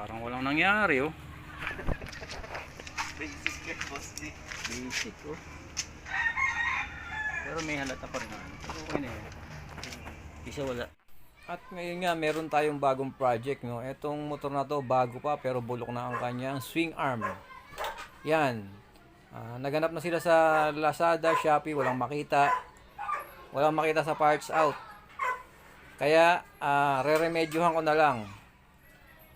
Parang walang nangyari oh. Basic ka, boss ni. Basic oh. Pero may halata pa rin okay na yan. Isa wala. At ngayon nga, meron tayong bagong project, no? Etong motor na to, bago pa, pero bulok na ang kanyang swing arm. Yan. Ah, naganap na sila sa Lazada, Shopee, walang makita. Walang makita sa parts out. Kaya, ah, re-remedyohan ko na lang.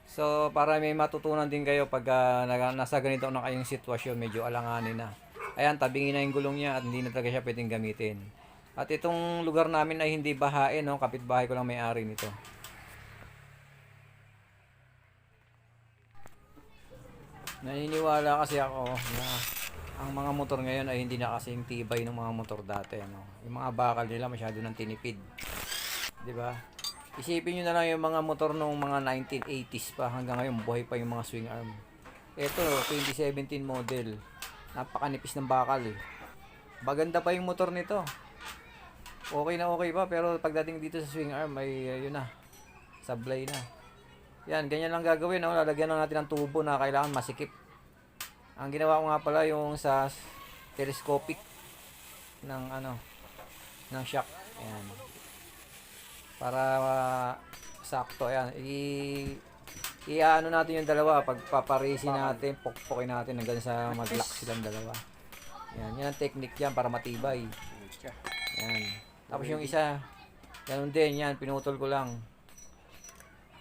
So, para may matutunan din kayo pag naga- nasa ganito na kayong sitwasyon, medyo alanganin na. Ayan, tabingin na yung gulong niya at hindi na talaga siya pwedeng gamitin. At itong lugar namin ay hindi bahain, no? kapitbahay ko lang may-ari nito. Naniniwala kasi ako na ang mga motor ngayon ay hindi na kasing tibay ng mga motor dati. No? Yung mga bakal nila masyado nang tinipid. 'Di ba? Isipin nyo na lang yung mga motor nung mga 1980s pa hanggang ngayon buhay pa yung mga swing arm. Ito, 2017 model. Napakanipis ng bakal. eh. Maganda pa yung motor nito. Okay na okay pa pero pagdating dito sa swing arm ay ayun na. Sablay na. Yan, ganyan lang gagawin. No? Lalagyan lang natin ng tubo na kailangan masikip. Ang ginawa ko nga pala yung sa telescopic ng ano ng shock. Ayan. Para uh, sakto. Ayan. I i-ano natin yung dalawa pagpaparisi natin, pokpokin natin hanggang sa mag-lock silang dalawa. Yan, yan ang technique yan para matibay. Yan. Tapos yung isa, ganun din yan, pinutol ko lang.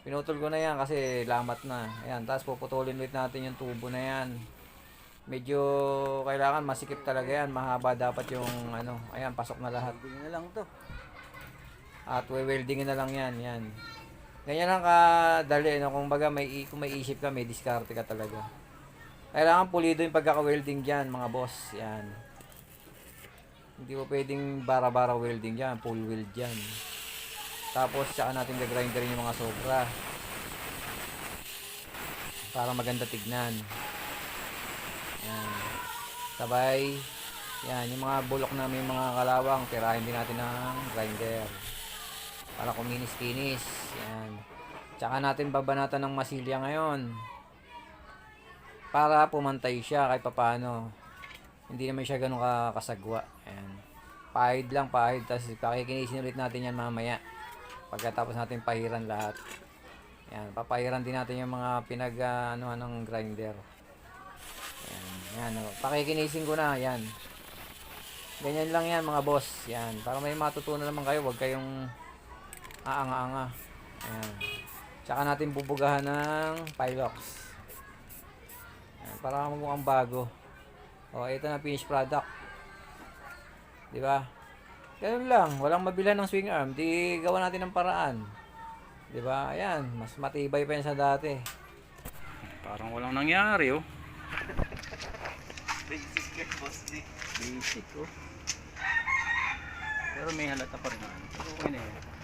Pinutol ko na yan kasi lamat na. Ayan, tapos puputulin ulit natin yung tubo na yan. Medyo kailangan masikip talaga yan, mahaba dapat yung ano, ayan, pasok na lahat. Hindi na lang to. At we-weldingin na lang yan, yan. Ganyan lang kadali, no? Kung baga may, kung may isip ka, may diskarte ka talaga. Kailangan pulido yung pagkaka-welding dyan, mga boss. Yan. Hindi mo pwedeng bara-bara welding dyan, full weld dyan. Tapos, tsaka natin gagrinderin yung mga sobra. Para maganda tignan. Yan. Sabay, yan, yung mga bulok namin mga kalawang, tirahin din natin ng grinder para kuminis-kinis. Yan. Tsaka natin babanatan ng masilya ngayon. Para pumantay siya kahit papaano. Hindi naman siya ganun ka kasagwa. Ayan. Pahid lang, pahid. Tapos pakikinisin ulit natin yan mamaya. Pagkatapos natin pahiran lahat. Yan. Papahiran din natin yung mga pinag uh, ano, ng grinder. Yan. Yan. oh. Pakikinisin ko na. Yan. Ganyan lang yan mga boss. Yan. Para may matutunan naman kayo. Huwag kayong aanga-anga. Ayan. Tsaka natin bubugahan ng Pilox. Ayan, para mukhang bago. O, ito na finished product. Di ba? Ganun lang. Walang mabilan ng swing arm. Di gawa natin ng paraan. Di ba? Ayan. Mas matibay pa yan sa dati. Parang walang nangyari oh. Basic ka, boss ni. Basic oh. Pero may halata pa rin naman. Pero okay na yan.